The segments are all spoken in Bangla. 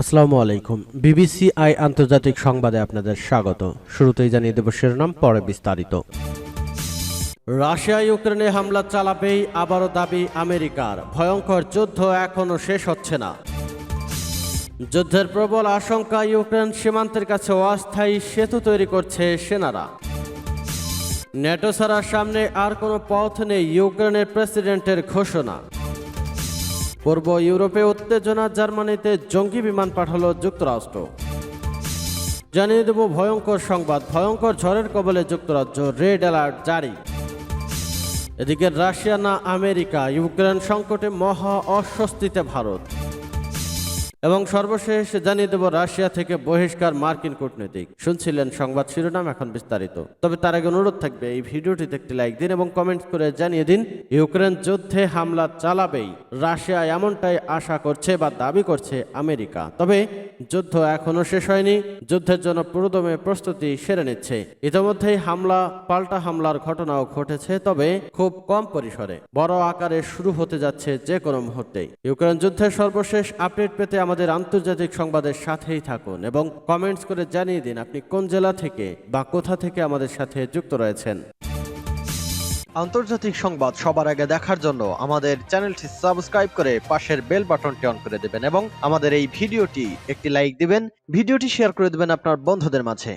আসসালামু আলাইকুম। বিবিসি আই আন্তর্জাতিক সংবাদে আপনাদের স্বাগত। শুরুতেই জানিয়ে দেব শিরোনাম, পরে বিস্তারিত। রাশিয়া ইউক্রেনে হামলা চালাবেই আবারও দাবি আমেরিকার। ভয়ঙ্কর যুদ্ধ এখনও শেষ হচ্ছে না। যুদ্ধের প্রবল আশঙ্কা ইউক্রেন সীমান্তের কাছে অস্থায়ী সেতু তৈরি করছে সেনারা। নেটো ছাড়ার সামনে আর কোনো পথ নেই ইউক্রেনের প্রেসিডেন্টের ঘোষণা। পূর্ব ইউরোপে উত্তেজনা, জার্মানিতে জঙ্গি বিমান পাঠালো যুক্তরাষ্ট্র। জানিয়ে দেব ভয়ঙ্কর সংবাদ, ভয়ঙ্কর ঝড়ের কবলে যুক্তরাজ্য রেড অ্যালার্ট জারি। এদিকে রাশিয়া না আমেরিকা, ইউক্রেন সংকটে মহা অস্বস্তিতে ভারত। এবং সর্বশেষ জানিয়ে দেব, রাশিয়া থেকে বহিষ্কার মার্কিন কূটনীতিক। শুনছিলেন সংবাদ শিরোনাম এখন বিস্তারিত। তবে তার আগে অনুরোধ থাকবে, এই ভিডিওটিতে একটি লাইক দিন এবং কমেন্ট করে জানিয়ে দিন, ইউক্রেন যুদ্ধে হামলা চালাবেই, রাশিয়া এমনটাই আশা করছে বা দাবি করছে আমেরিকা। তবে যুদ্ধ এখনও শেষ হয়নি, যুদ্ধের জন্য পুরোদমে প্রস্তুতি সেরে নিচ্ছে। ইতিমধ্যেই হামলা, পাল্টা হামলার ঘটনাও ঘটেছে, তবে খুব কম পরিসরে। বড় আকারে শুরু হতে যাচ্ছে যে কোনো মুহূর্তেই। ইউক্রেন যুদ্ধের সর্বশেষ আপডেট পেতে আমাদের আন্তর্জাতিক সংবাদের সাথেই থাকুন এবং কমেন্টস করে জানিয়ে দিন আপনি কোন জেলা থেকে বা কোথা থেকে আমাদের সাথে যুক্ত রয়েছেন। আন্তর্জাতিক সংবাদ সবার আগে দেখার জন্য আমাদের চ্যানেলটি সাবস্ক্রাইব করে পাশের বেল বাটনটি অন করে দেবেন এবং আমাদের এই ভিডিওটি একটি লাইক দিবেন, ভিডিওটি শেয়ার করে দেবেন আপনার বন্ধুদের মাঝে।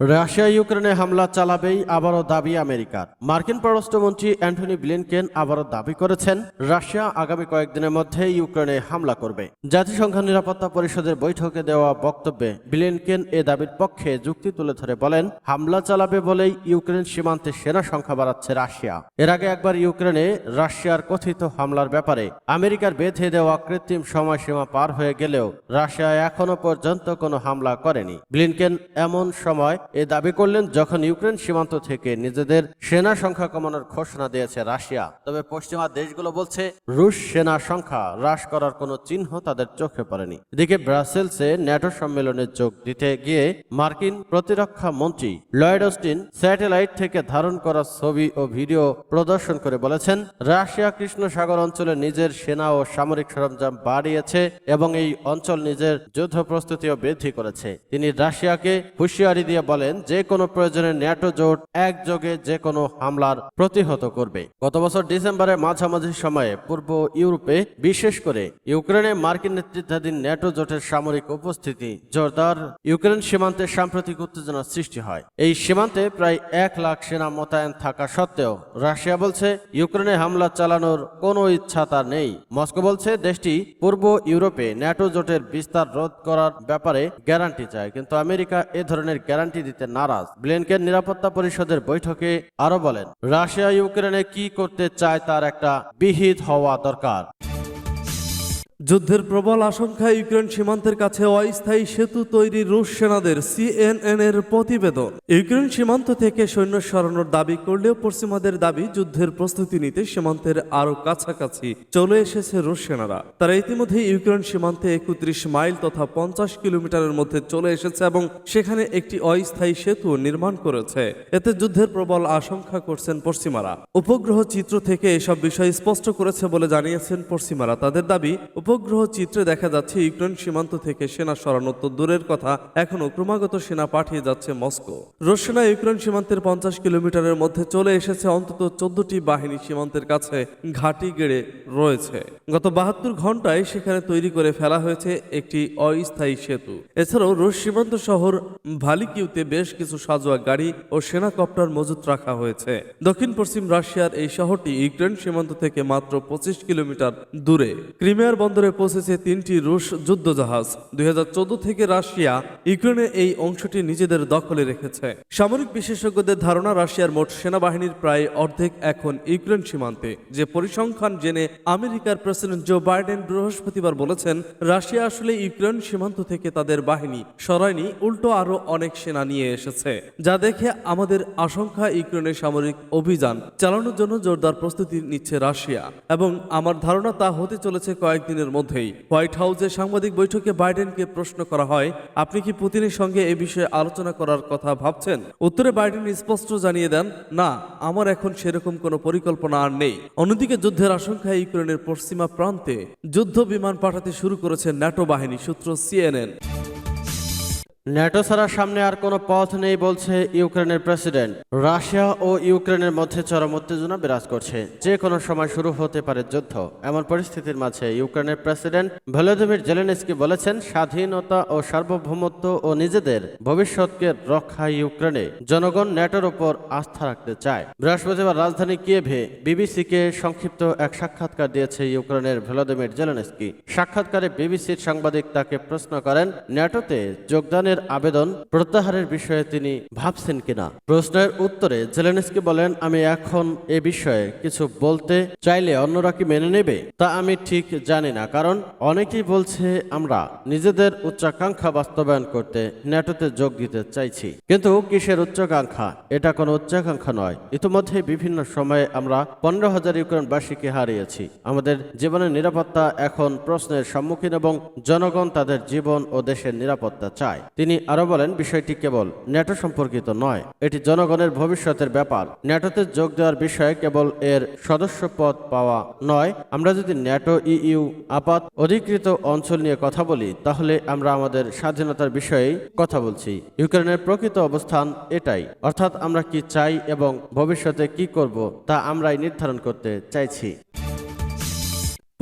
রাশিয়া ইউক্রেনে হামলা চালাবেই আবারও দাবি আমেরিকার। মার্কিন পররাষ্ট্রমন্ত্রী অ্যান্টনি ব্লিনকেন আবারও দাবি করেছেন, রাশিয়া আগামী কয়েকদিনের মধ্যে ইউক্রেনে হামলা করবে। জাতিসংঘ নিরাপত্তা পরিষদের বৈঠকে দেওয়া বক্তব্যে ব্লিনকেন এ দাবির পক্ষে যুক্তি তুলে ধরে বলেন, হামলা চালাবে বলেই ইউক্রেন সীমান্তে সেনা সংখ্যা বাড়াচ্ছে রাশিয়া। এর আগে একবার ইউক্রেনে রাশিয়ার কথিত হামলার ব্যাপারে আমেরিকার বেঁধে দেওয়া কৃত্রিম সময়সীমা পার হয়ে গেলেও রাশিয়া এখনও পর্যন্ত কোনো হামলা করেনি। ব্লিনকেন, এমন সময় এ দাবি করলেন, যখন ইউক্রেন সীমান্ত থেকে নিজেদের সেনা সংখ্যা কমানোর ঘোষণা দিয়েছে রাশিয়া। তবে পশ্চিমা দেশগুলো বলছে, রুশ সেনা সংখ্যা হ্রাস করার কোনো চিহ্ন তাদের চোখে পড়েনি। এদিকে ব্রাসেলসে ন্যাটো সম্মেলনে যোগ দিতে গিয়ে মার্কিন প্রতিরক্ষা মন্ত্রী লয়েড অস্টিন স্যাটেলাইট থেকে ধারণ করা ছবি ও ভিডিও প্রদর্শন করে বলেছেন, রাশিয়া কৃষ্ণ সাগর অঞ্চলে নিজের সেনা ও সামরিক সরঞ্জাম বাড়িয়েছে এবং এই অঞ্চল নিজের যুদ্ধ প্রস্তুতিও বৃদ্ধি করেছে। তিনি রাশিয়াকে হুঁশিয়ারি দিয়ে বলেন যে কোনো প্রয়োজনে ন্যাটো জোট একযোগে যে কোনো হামলার প্রতিহত করবে। গত বছর ডিসেম্বরের মাঝামাঝি সময়ে পূর্ব ইউরোপে, বিশেষ করে ইউক্রেনে মার্কিন নেতৃত্বাধীন ন্যাটো জোটের সামরিক উপস্থিতি জোরদার ইউক্রেন সীমান্তে সাম্প্রতিক উত্তেজনার সৃষ্টি হয়। এই সীমান্তে প্রায় এক লাখ সেনা মোতায়েন থাকা সত্ত্বেও, রাশিয়া বলছে, ইউক্রেনে হামলা চালানোর কোনো ইচ্ছা তার নেই। মস্কো বলছে, দেশটি পূর্ব ইউরোপে ন্যাটো জোটের বিস্তার রোধ করার ব্যাপারে গ্যারান্টি চায়, কিন্তু আমেরিকা এ ধরনের গ্যারান্টি দিতে নারাজ। ব্লিনকেন নিরাপত্তা পরিষদের বৈঠকে আরও বলেন, রাশিয়া ইউক্রেনে কি করতে চায় তার একটা বিহিত হওয়া দরকার। যুদ্ধের প্রবল আশঙ্কা ইউক্রেন সীমান্তের কাছে অস্থায়ী সেতু তৈরি রুশ সেনাদের সিএনএন এর প্রতিবেদন। ইউক্রেন সীমান্ত থেকে সৈন্য সরানোর দাবি করলেও পশ্চিমাদের দাবি যুদ্ধের প্রস্তুতি নিতে সীমান্তের আরও কাছাকাছি চলে এসেছে রুশ সেনারা। তারা ইতিমধ্যে ইউক্রেন সীমান্তে একত্রিশ মাইল তথা পঞ্চাশ কিলোমিটারের মধ্যে চলে এসেছে এবং সেখানে একটি অস্থায়ী সেতু নির্মাণ করেছে। এতে যুদ্ধের প্রবল আশঙ্কা করছেন পশ্চিমারা। উপগ্রহ চিত্র থেকে এসব বিষয় স্পষ্ট করেছে বলে জানিয়েছেন পশ্চিমারা। তাদের দাবি উপগ্রহ চিত্রে দেখা যাচ্ছে ইউক্রেন সীমান্ত থেকে সেনা সরানো তো দূরের কথা, এখনও ক্রমাগত সেনা পাঠিয়ে যাচ্ছে মস্কো। রুশ সেনা ইউক্রেন সীমান্তের পঞ্চাশ কিলোমিটারের মধ্যে চলে এসেছে, অন্তত চোদ্দটি বাহিনী সীমান্তের কাছে ঘাঁটি গেড়ে রয়েছে। গত বাহাত্তর ঘন্টায় সেখানে তৈরি করে ফেলা হয়েছে একটি অস্থায়ী সেতু। এছাড়াও রুশ সীমান্ত শহর ভালিকিউতে বেশ কিছু সাজোয়া গাড়ি ও সেনা কপ্টার মজুত রাখা হয়েছে। দক্ষিণ পশ্চিম রাশিয়ার এই শহরটি ইউক্রেন সীমান্ত থেকে মাত্র পঁচিশ কিলোমিটার দূরে। ক্রিমিয়ার বন্দরে পৌঁছেছে তিনটি রুশ যুদ্ধজাহাজ। দুই হাজার চোদ্দ থেকে রাশিয়া ইউক্রেনে এই অংশটি নিজেদের দখলে রেখেছে। সামরিক বিশেষজ্ঞদের ধারণা, রাশিয়ার মোট সেনাবাহিনীর প্রায় অর্ধেক এখন ইউক্রেন সীমান্তে। যে পরিসংখ্যান জেনে আমেরিকার প্রেসিডেন্ট জো বাইডেন বৃহস্পতিবার বলেছেন, রাশিয়া আসলে ইউক্রেন সীমান্ত থেকে তাদের বাহিনী সরায়নি, উল্টো আরও অনেক সেনা নিয়ে এসেছে, যা দেখে আমাদের আশঙ্কা ইউক্রেনের সামরিক অভিযান চালানোর জন্য জোরদার প্রস্তুতি নিচ্ছে রাশিয়া। এবং আমার ধারণা তা হতে চলেছে কয়েকদিনের কিছুদিনের মধ্যেই। হোয়াইট হাউসে সাংবাদিক বৈঠকে বাইডেনকে প্রশ্ন করা হয়, আপনি কি পুতিনের সঙ্গে এ বিষয়ে আলোচনা করার কথা ভাবছেন? উত্তরে বাইডেন স্পষ্ট জানিয়ে দেন, না, আমার এখন সেরকম কোনো পরিকল্পনা আর নেই। অন্যদিকে যুদ্ধের আশঙ্কায় ইউক্রেনের পশ্চিমা প্রান্তে যুদ্ধ বিমান পাঠাতে শুরু করেছে ন্যাটো বাহিনী, সূত্র সিএনএন। ন্যাটো ছাড়া সামনে আর কোনো পথ নেই বলছে ইউক্রেনের প্রেসিডেন্ট। রাশিয়া ও ইউক্রেনের মধ্যে চরম উত্তেজনা বিরাজ করছে। যে কোনো সময় শুরু হতে পারে যুদ্ধ। এমন পরিস্থিতির মাঝে ইউক্রেনের প্রেসিডেন্ট ভলোদিমির জেলেনস্কি বলেছেন, স্বাধীনতা ও সার্বভৌমত্ব ও নিজেদের ভবিষ্যৎকে রক্ষা ইউক্রেনে জনগণ ন্যাটোর উপর আস্থা রাখতে চায়। বৃহস্পতিবার রাজধানী কিয়েভে বিবিসিকে সংক্ষিপ্ত এক সাক্ষাৎকার দিয়েছে ইউক্রেনের ভলোদিমির জেলেনস্কি। সাক্ষাৎকারে বিবিসির সাংবাদিক তাকে প্রশ্ন করেন, ন্যাটোতে যোগদানের আবেদন প্রত্যাহারের বিষয়ে তিনি ভাবছেন কিনা? প্রশ্নের উত্তরে জেলেনস্কি বলেন, আমি এখন এ বিষয়ে কিছু বলতে চাইলে অন্যরা কি মেনে নেবে? তা আমি ঠিক জানি না। কারণ অনেকেই বলছে, আমরা নিজেদের উচ্চাকাঙ্ক্ষা বাস্তবায়ন করতে ন্যাটোতে যোগ দিতে চাইছি। কিন্তু কিসের উচ্চাকাঙ্ক্ষা? এটা কোনো উচ্চাকাঙ্ক্ষা নয়। ইতিমধ্যে বিভিন্ন সময়ে আমরা পনেরো হাজার ইউক্রেনবাসীকে হারিয়েছি। আমাদের জীবনের নিরাপত্তা এখন প্রশ্নের সম্মুখীন এবং জনগণ তাদের জীবন ও দেশের নিরাপত্তা চায়। তিনি আরও বলেন, বিষয়টি কেবল ন্যাটো সম্পর্কিত নয়, এটি জনগণের ভবিষ্যতের ব্যাপার। ন্যাটোতে যোগ দেওয়ার বিষয়ে কেবল এর সদস্য পদ পাওয়া নয়। আমরা যদি ন্যাটো, ইইউ, আপাত, অধিকৃত অঞ্চল নিয়ে কথা বলি, তাহলে আমরা আমাদের স্বাধীনতার বিষয়েই কথা বলছি। ইউক্রেনের প্রকৃত অবস্থান এটাই। অর্থাৎ আমরা কি চাই এবং ভবিষ্যতে কি করব, তা আমরাই নির্ধারণ করতে চাইছি।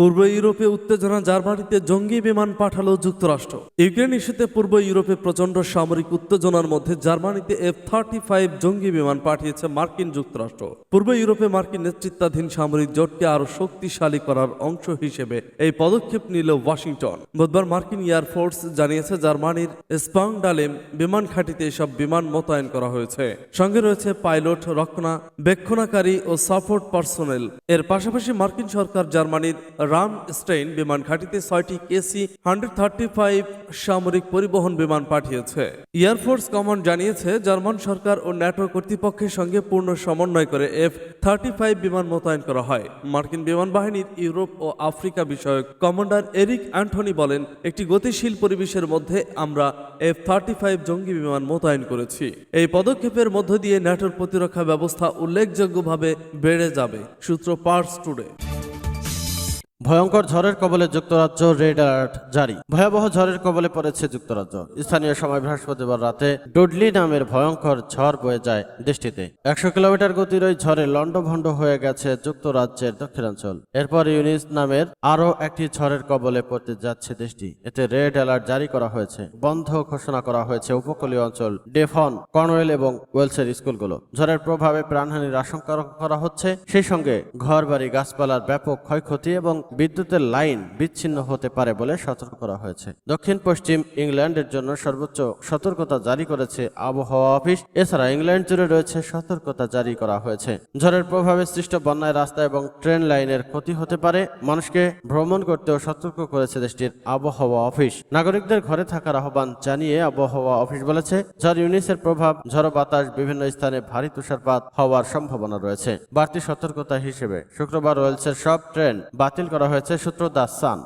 পূর্ব ইউরোপে উত্তেজনা জার্মানিতে জঙ্গি বিমান পাঠালো যুক্তরাষ্ট্র। ইউক্রেন ইস্যুতে পূর্ব ইউরোপে প্রচণ্ড সামরিক উত্তেজনার মধ্যে জার্মানিতে এফ থার্টি ফাইভ জঙ্গি বিমান পাঠিয়েছে মার্কিন যুক্তরাষ্ট্র। পূর্ব ইউরোপে মার্কিন নেতৃত্বাধীন সামরিক জোটকে আরও শক্তিশালী করার অংশ হিসেবে এই পদক্ষেপ নিল ওয়াশিংটন। বুধবার মার্কিন এয়ারফোর্স জানিয়েছে জার্মানির স্পাংডালেম বিমান ঘাঁটিতে এসব বিমান মোতায়েন করা হয়েছে। সঙ্গে রয়েছে পাইলট, রক্ষণা, বেক্ষণাকারী ও সাপোর্ট পার্সোনেল। এর পাশাপাশি মার্কিন সরকার জার্মানির রাম স্টেইন বিমান ঘাঁটিতে ছয়টি কেসি হান্ড্রেড থার্টি ফাইভ সামরিক পরিবহন বিমান পাঠিয়েছে। এয়ারফোর্স কমান্ড জানিয়েছে, জার্মান সরকার ও ন্যাটো কর্তৃপক্ষের সঙ্গে পূর্ণ সমন্বয় করে এফ থার্টি ফাইভ বিমান মোতায়েন করা হয়। মার্কিন বিমান বাহিনীর ইউরোপ ও আফ্রিকা বিষয়ক কমান্ডার এরিক অ্যান্টনি বলেন, একটি গতিশীল পরিবেশের মধ্যে আমরা এফ থার্টি ফাইভ জঙ্গি বিমান মোতায়েন করেছি। এই পদক্ষেপের মধ্য দিয়ে ন্যাটোর প্রতিরক্ষা ব্যবস্থা উল্লেখযোগ্যভাবে বেড়ে যাবে। সূত্র পার্স টুডে। ভয়ঙ্কর ঝড়ের কবলে যুক্তরাজ্য রেড অ্যালার্ট জারি। ভয়াবহ ঝড়ের কবলে পড়েছে যুক্তরাজ্য। স্থানীয় সময় বৃহস্পতিবার রাতে ডুডলি নামের ভয়ঙ্কর ঝড় বয়ে যায় দেশটিতে। একশো কিলোমিটার গতির ওই ঝড়ে লণ্ডভণ্ড হয়ে গেছে যুক্তরাজ্যের দক্ষিণাঞ্চল। এরপর ইউনিস নামের আরও একটি ঝড়ের কবলে পড়তে যাচ্ছে দেশটি। এতে রেড অ্যালার্ট জারি করা হয়েছে। বন্ধ ঘোষণা করা হয়েছে উপকূলীয় অঞ্চল ডেফন, কর্নওয়েল এবং ওয়েলসের স্কুলগুলো। ঝড়ের প্রভাবে প্রাণহানির আশঙ্কা করা হচ্ছে। সেই সঙ্গে ঘরবাড়ি, গাছপালার ব্যাপক ক্ষয়ক্ষতি এবং বিদ্যুতের লাইন বিচ্ছিন্ন হতে পারে বলে সতর্ক করা হয়েছে। দক্ষিণ পশ্চিম ইংল্যান্ডের জন্য সর্বোচ্চ সতর্কতা জারি করেছে আবহাওয়া অফিস। এছাড়া ইংল্যান্ড জুড়ে রয়েছে সতর্কতা জারি করা হয়েছে। ঝড়ের প্রভাবে সৃষ্ট বন্যায় রাস্তা এবং ট্রেন লাইনের ক্ষতি হতে পারে। মানুষকে ভ্রমণ করতেও সতর্ক করেছে দেশটির আবহাওয়া অফিস। নাগরিকদের ঘরে থাকার আহ্বান জানিয়ে আবহাওয়া অফিস বলেছে, ঝড় ইউনিসের প্রভাব, ঝড় বাতাস বিভিন্ন স্থানে ভারী তুষারপাত হওয়ার সম্ভাবনা রয়েছে। বাড়তি সতর্কতা হিসেবে শুক্রবার ওয়েলসের সব ট্রেন বাতিল করা হয়েছে সূত্র দা সান।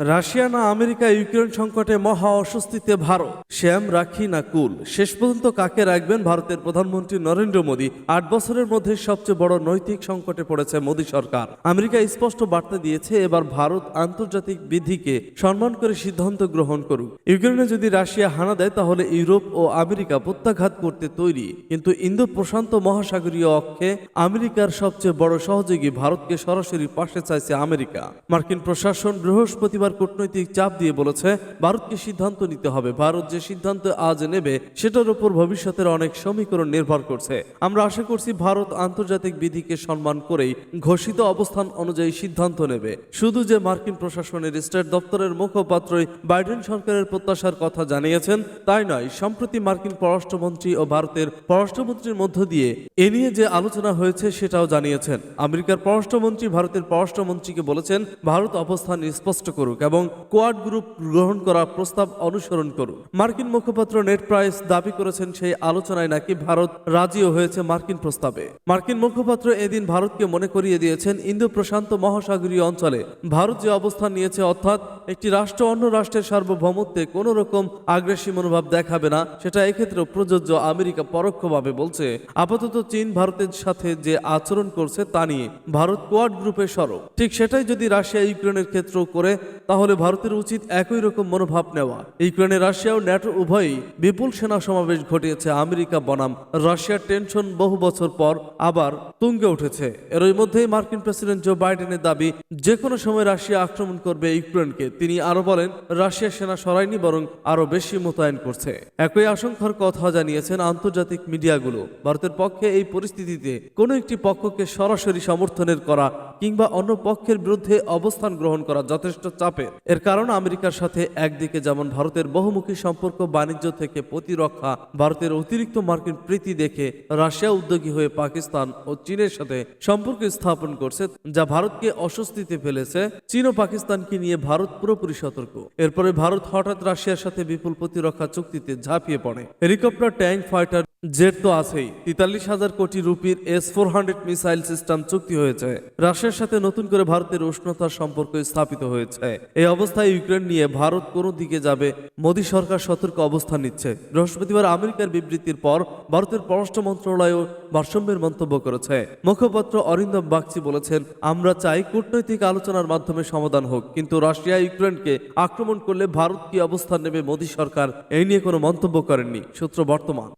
রাশিয়া না আমেরিকা, ইউক্রেন সংকটে মহা অস্বস্তিতে ভারত। শ্যাম, রাখি না কুল? শেষ পর্যন্ত কাকে রাখবেন ভারতের প্রধানমন্ত্রী নরেন্দ্র মোদী? আট বছরের মধ্যে সবচেয়ে বড় নৈতিক সংকটে পড়েছে মোদী সরকার। আমেরিকা স্পষ্ট বার্তা দিয়েছে, এবার ভারত আন্তর্জাতিক বিধিকে সম্মান করে সিদ্ধান্ত গ্রহণ করুক। ইউক্রেনে যদি রাশিয়া হানা দেয়, তাহলে ইউরোপ ও আমেরিকা প্রত্যাঘাত করতে তৈরি। কিন্তু ইন্দো প্রশান্ত মহাসাগরীয় অক্ষে আমেরিকার সবচেয়ে বড় সহযোগী ভারতকে সরাসরি পাশে চাইছে আমেরিকা। মার্কিন প্রশাসন বৃহস্পতিবার কূটনৈতিক চাপ দিয়ে বলেছে, ভারতকে সিদ্ধান্ত নিতে হবে। ভারত যে সিদ্ধান্ত আজ নেবে, সেটার উপর ভবিষ্যতের অনেক সমীকরণ নির্ভর করছে। আমরা আশা করছি ভারত আন্তর্জাতিক বিধিকে সম্মান করেই ঘোষিত অবস্থান অনুযায়ী সিদ্ধান্ত নেবে। শুধু যে মার্কিন প্রশাসনের স্টেট দপ্তরের মুখপাত্রই বাইডেন সরকারের প্রত্যাশার কথা জানিয়েছেন, তাই নয়। সম্প্রতি মার্কিন পররাষ্ট্রমন্ত্রী ও ভারতের পররাষ্ট্রমন্ত্রীর মধ্য দিয়ে এ নিয়ে যে আলোচনা হয়েছে, সেটাও জানিয়েছেন। আমেরিকার পররাষ্ট্রমন্ত্রী ভারতের পররাষ্ট্রমন্ত্রীকে বলেছেন, ভারত অবস্থান স্পষ্ট করুক। করুক এবং কোয়াড গ্রুপ গ্রহণ করা প্রস্তাব অনুসরণ করুক। মার্কিন মুখপাত্র নেট প্রাইস দাবি করেছেন সেই আলোচনায় নাকি ভারত রাজিও হয়েছে মার্কিন প্রস্তাবে। মার্কিন মুখপাত্র এদিন ভারতকে মনে করিয়ে দিয়েছেন, ইন্দো প্রশান্ত মহাসাগরীয় অঞ্চলে ভারত যে অবস্থান নিয়েছে অর্থাৎ একটি রাষ্ট্র অন্য রাষ্ট্রের সার্বভৌমত্বে কোনো রকম আগ্রাসী মনোভাব দেখাবে না, সেটা এক্ষেত্রে প্রযোজ্য আমেরিকা পরোক্ষভাবে বলছে। আপাতত চীন ভারতের সাথে যে আচরণ করছে তা নিয়ে ভারত কোয়াড গ্রুপে সরব। ঠিক সেটাই যদি রাশিয়া ইউক্রেনের ক্ষেত্রেও করে তাহলে ভারতের উচিত একই রকম মনোভাব নেওয়া। ইউক্রেনে রাশিয়া ও ন্যাটো উভয়ই বিপুল সেনা সমাবেশ ঘটিয়েছে আমেরিকা বনাম। রাশিয়ার টেনশন বহু বছর পর আবার তুঙ্গে উঠেছে। এরই মধ্যেই মার্কিন প্রেসিডেন্ট জো বাইডেনের দাবি যে কোনো সময় রাশিয়া আক্রমণ করবে ইউক্রেনকে, তিনি আরও বলেন, রাশিয়া সেনা সরায়নি বরং আরও বেশি মোতায়েন করছে। একই আশঙ্কার কথা জানিয়েছেন আন্তর্জাতিক মিডিয়াগুলো। ভারতের পক্ষে এই পরিস্থিতিতে কোনো একটি পক্ষকে সরাসরি সমর্থনের করা কিংবা অন্য পক্ষের বিরুদ্ধে অবস্থান গ্রহণ করা যথেষ্ট চাপের এর কারণ আমেরিকার সাথে একদিকে যেমন ভারতের বহুমুখী সম্পর্ক বাণিজ্য থেকে প্রতিরক্ষা, ভারতের অতিরিক্ত মার্কিন প্রীতি দেখে রাশিয়া উদ্যোগী হয়ে পাকিস্তান ও চীনের সাথে সম্পর্ক স্থাপন করছে, যা ভারতকে অস্বস্তিতে ফেলেছে। চীন ও পাকিস্তানকে নিয়ে ভারত পুরোপুরি সতর্ক। এরপরে ভারত হঠাৎ রাশিয়ার সাথে বিপুল প্রতিরক্ষা চুক্তিতে ঝাঁপিয়ে পড়ে। হেলিকপ্টার, ট্যাঙ্ক, ফাইটার, জেট তো আছেই। তেতাল্লিশ হাজার কোটি রুপির S four hundred missile system চুক্তি হয়েছে। রাশিয়ার সাথে নতুন করে ভারতের উষ্ণতার সম্পর্ক স্থাপিত হয়েছে। এই অবস্থায় ইউক্রেন নিয়ে ভারত কোন দিকে যাবে, মোদী সরকার সতর্ক অবস্থান নিচ্ছে। বৃহস্পতিবার আমেরিকার বিবৃতির পর ভারতের পররাষ্ট্র মন্ত্রণালয়ও ভারসাম্যের মন্তব্য করেছে। মুখপাত্র অরিন্দম বাগচি বলেছেন, আমরা চাই কূটনৈতিক আলোচনার মাধ্যমে সমাধান হোক, কিন্তু রাশিয়া ইউক্রেনকে আক্রমণ করলে ভারত কি অবস্থান নেবে মোদী সরকার, এই নিয়ে কোনো মন্তব্য করেননি। সূত্র বর্তমান।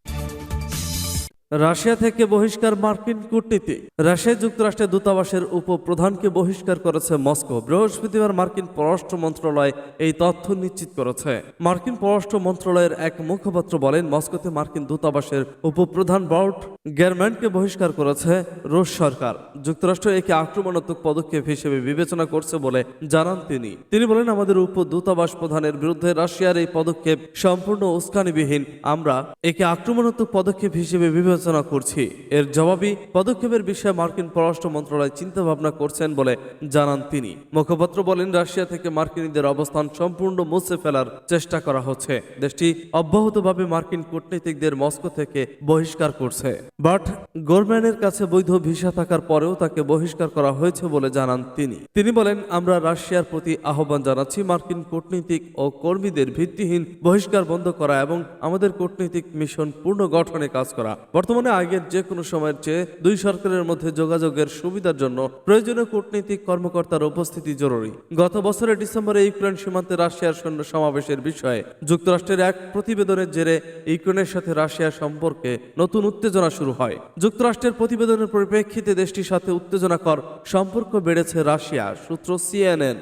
রাশিয়া থেকে বহিষ্কার মার্কিন কূটনীতি। রাশিয়া যুক্তরাষ্ট্রের দূতাবাসের উপপ্রধানকে বহিষ্কার করেছে মস্কো। বৃহস্পতিবার মার্কিন পররাষ্ট্র মন্ত্রণালয় এই তথ্য নিশ্চিত করেছে। মার্কিন পররাষ্ট্র মন্ত্রণালয়ের এক মুখপাত্র বলেন, মস্কোতে মার্কিন দূতাবাসের উপপ্রধান বার্ট গ্যারম্যানকে বহিষ্কার করেছে রুশ সরকার। যুক্তরাষ্ট্র একে আক্রমণাত্মক পদক্ষেপ হিসেবে বিবেচনা করছে বলে জানান তিনি। তিনি বলেন, আমাদের উপ দূতাবাস প্রধানের বিরুদ্ধে রাশিয়ার এই পদক্ষেপ সম্পূর্ণ উস্কানিবিহীন। আমরা একে আক্রমণাত্মক পদক্ষেপ হিসেবে বিবেচনা করছি। এর জবাবি পদক্ষেপের বিষয়ে মার্কিন পররাষ্ট্র মন্ত্রণালয় চিন্তা ভাবনা করছেন বলে জানান তিনি। মুখপাত্র বলেন, রাশিয়া থেকে মার্কিনীদের অবস্থান সম্পূর্ণ মুছে ফেলার চেষ্টা করা হচ্ছে। দেশটি অব্যাহতভাবে মার্কিন কূটনীতিকদের মস্কো থেকে বহিষ্কার করছে। বাট গোরম্যানের কাছে বৈধ ভিসা থাকার পরেও তাকে বহিষ্কার করা হয়েছে বলে জানান তিনি। তিনি বলেন, আমরা রাশিয়ার প্রতি আহ্বান জানাচ্ছি মার্কিন কূটনীতিক ও কর্মীদের ভিত্তিহীন বহিষ্কার বন্ধ করা এবং আমাদের কূটনীতিক মিশন পূর্ণ গঠনে কাজ করা। বর্তমানে আগের যে কোনো সময়ের চেয়ে দুই সরকারের মধ্যে যোগাযোগের সুবিধার জন্য প্রয়োজনীয় কূটনীতিক কর্মকর্তার উপস্থিতি জরুরি। গত বছরের ডিসেম্বরে ইউক্রেন সীমান্তে রাশিয়ার সৈন্য সমাবেশের বিষয়ে যুক্তরাষ্ট্রের এক প্রতিবেদনের জেরে ইউক্রেনের সাথে রাশিয়ার সম্পর্কে নতুন উত্তেজনা শুরু হয়। যুক্তরাষ্ট্রের প্রতিবেদনের পরিপ্রেক্ষিতে দেশটির সাথে উত্তেজনাকর সম্পর্ক বেড়েছে রাশিয়া সূত্র সিএনএন